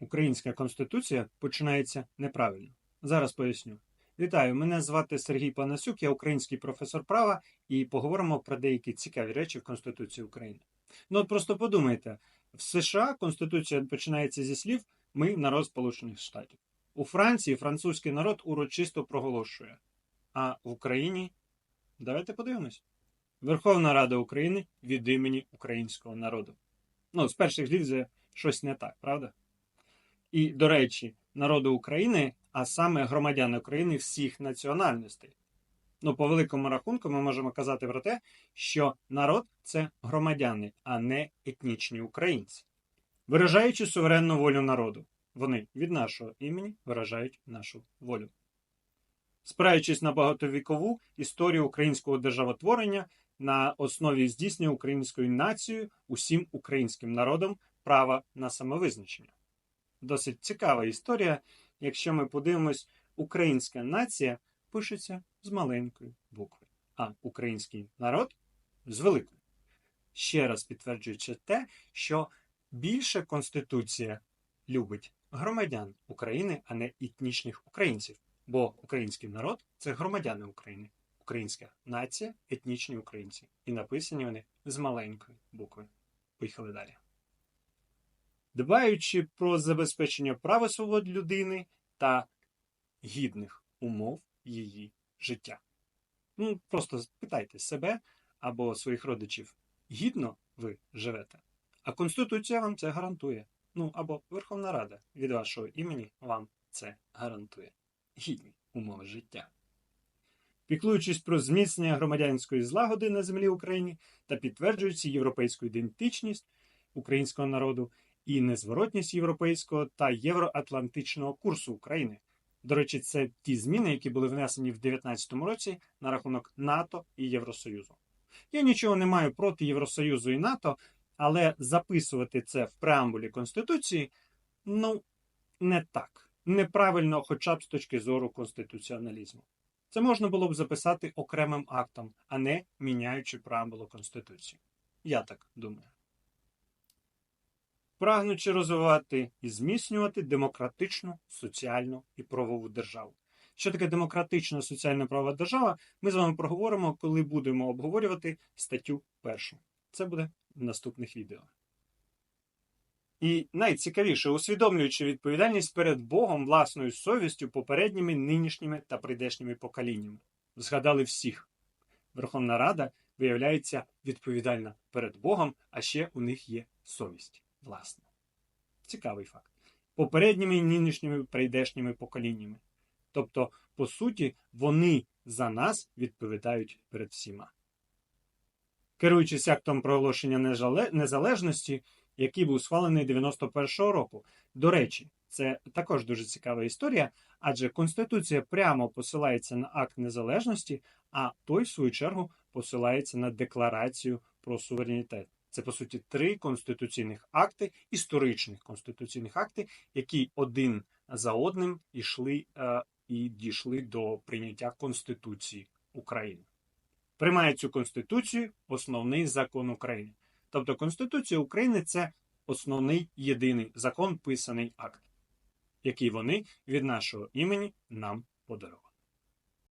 Українська конституція починається неправильно. Зараз поясню. Вітаю, мене звати Сергій Панасюк, я український професор права, і поговоримо про деякі цікаві речі в Конституції України. Ну от просто подумайте: в США Конституція починається зі слів Ми народ Сполучених Штатів. У Франції французький народ урочисто проголошує. А в Україні давайте подивимось. Верховна Рада України від імені українського народу. Ну, з перших слів це щось не так, правда? І, до речі, народу України, а саме громадяни України всіх національностей. Ну, по великому рахунку, ми можемо казати про те, що народ це громадяни, а не етнічні українці. Виражаючи суверенну волю народу, вони від нашого імені виражають нашу волю. Спираючись на багатовікову історію українського державотворення на основі здійснення українською нацією усім українським народом права на самовизначення. Досить цікава історія. Якщо ми подивимось, українська нація пишеться з маленької букви, а український народ з великої. Ще раз підтверджуючи те, що більше Конституція любить громадян України, а не етнічних українців. Бо український народ це громадяни України, українська нація, етнічні українці. І написані вони з маленької букви. Поїхали далі. Дбаючи про забезпечення прав і свобод людини та гідних умов її життя. Ну, просто питайте себе або своїх родичів, гідно ви живете, а Конституція вам це гарантує. Ну або Верховна Рада від вашого імені вам це гарантує. Гідні умови життя. Піклуючись про зміцнення громадянської злагоди на землі України та підтверджуючи європейську ідентичність українського народу і незворотність європейського та євроатлантичного курсу України. До речі, це ті зміни, які були внесені в 2019 році на рахунок НАТО і Євросоюзу. Я нічого не маю проти Євросоюзу і НАТО, але записувати це в преамбулі Конституції ну не так. Неправильно, хоча б з точки зору конституціоналізму. Це можна було б записати окремим актом, а не міняючи преамбулу Конституції. Я так думаю. Прагнучи розвивати і зміцнювати демократичну, соціальну і правову державу. Що таке демократична соціальна правова держава, ми з вами проговоримо, коли будемо обговорювати статтю першу. Це буде в наступних відео. І найцікавіше, усвідомлюючи відповідальність перед Богом, власною совістю, попередніми, нинішніми та прийдешніми поколіннями. Згадали всіх. Верховна Рада виявляється відповідальна перед Богом, а ще у них є совість. Власне. Цікавий факт. Попередніми і нинішніми прийдешніми поколіннями. Тобто, по суті, вони за нас відповідають перед всіма. Керуючись актом проголошення незалежності, який був схвалений 91-го року. До речі, це також дуже цікава історія, адже Конституція прямо посилається на акт незалежності, а той, в свою чергу, посилається на декларацію про суверенітет. Це по суті три конституційних акти, історичних конституційних акти, які один за одним йшли е, і дійшли до прийняття Конституції України. Приймає цю конституцію основний закон України. Тобто Конституція України це основний єдиний закон, писаний акт, який вони від нашого імені нам подарували.